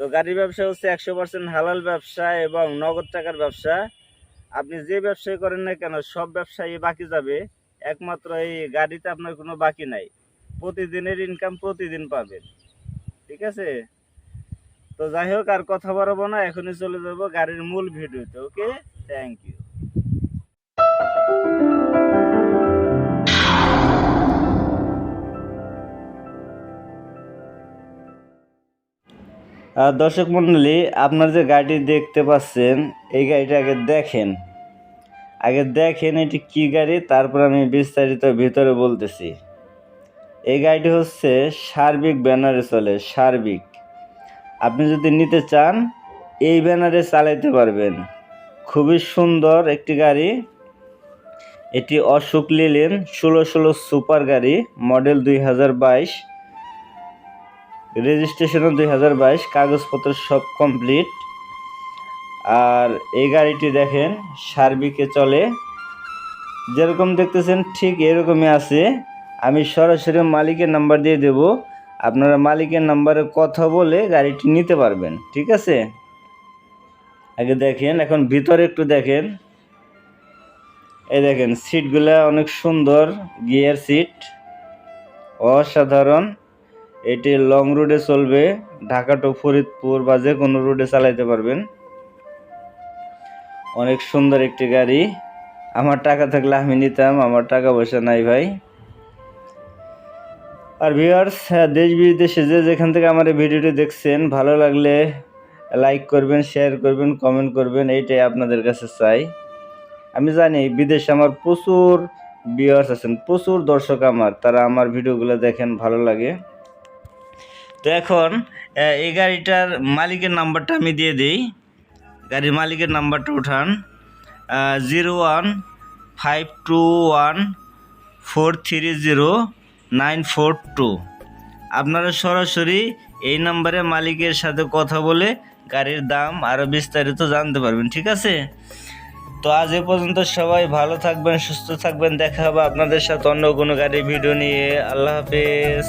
তো গাড়ির ব্যবসা হচ্ছে একশো পার্সেন্ট হালাল ব্যবসা এবং নগদ টাকার ব্যবসা। আপনি যে ব্যবসায় করেন না কেন, সব ব্যবসায় বাকি যাবে। একমাত্র এই গাড়িতে আপনার কোনো বাকি নাই। প্রতিদিনের ইনকাম প্রতিদিন পাবেন। ঠিক আছে? তো যাই হোক, আর কথা বাড়াবো না, এখনই চলে যাব গাড়ির মূল ভিডিওতে, ওকে? থ্যাংক ইউ দর্শক মণ্ডলী আপনার যে গাড়ি দেখতে পাচ্ছেন, এই গাড়িটা আগে দেখেন। আগে দেখেন এটি কি গাড়ি, তারপর আমি বিস্তারিত ভিতরে বলতেছি। এই গাড়িটি হচ্ছে সার্বিক ব্যানারে চলে, সার্বিক। আপনি যদি নিতে চান, এই ব্যানারে চালাইতে পারবেন। খুবই সুন্দর একটি গাড়ি। এটি অশোক লিলেন ষোলো ষোলো সুপার গাড়ি, মডেল দুই হাজার বাইশ। রেজিস্ট্রেশনও দুই হাজার বাইশ, কাগজপত্র সব কমপ্লিট। আর এই গাড়িটি দেখেন, সার্বিকে চলে। যেরকম দেখতেছেন, ঠিক এরকমই আছে। আমি সরাসরি মালিকের নাম্বার দিয়ে দেব। আপনারা মালিকের নাম্বারে কথা বলে গাড়িটি নিতে পারবেন, ঠিক আছে? আগে দেখেন, এখন ভিতরে একটু দেখেন। এই দেখেন, সিটগুলা অনেক সুন্দর, গিয়ার সিট। অসাধারণ। এটি লং রুটে চলবে, ঢাকা টু ফরিদপুর বা যে কোনো রুটে চালাইতে পারবেন। অনেক সুন্দর একটি গাড়ি। আমার টাকা থাকলে আমি নিতাম, আমার টাকা পয়সা নাই ভাই। আর ভিউয়ার্স দেশ বিদেশে যে যেখান থেকে আমার এই ভিডিওটি দেখছেন, ভালো লাগলে লাইক করবেন শেয়ার করবেন কমেন্ট করবেন, এইটাই আপনাদের কাছে চাই। আমি জানি বিদেশে আমার প্রচুর ভিউয়ার্স আছেন, প্রচুর দর্শক আমার, তারা আমার ভিডিওগুলো দেখেন, ভালো লাগে। তো এখন এই গাড়িটার মালিকের নাম্বারটা আমি দিয়ে দিই। গাড়ির মালিকের নাম্বারটা উঠান। Zero one five two one four three zero nine four two. আপনারা সরাসরি এই নাম্বারে মালিকের সাথে কথা বলে গাড়ির দাম আরও বিস্তারিত জানতে পারবেন, ঠিক আছে? তো আজ এ পর্যন্ত সবাই ভালো থাকবেন, সুস্থ থাকবেন। দেখা হবে আপনাদের সাথে অন্য কোনো গাড়ির ভিডিও নিয়ে। আল্লাহ হাফেজ।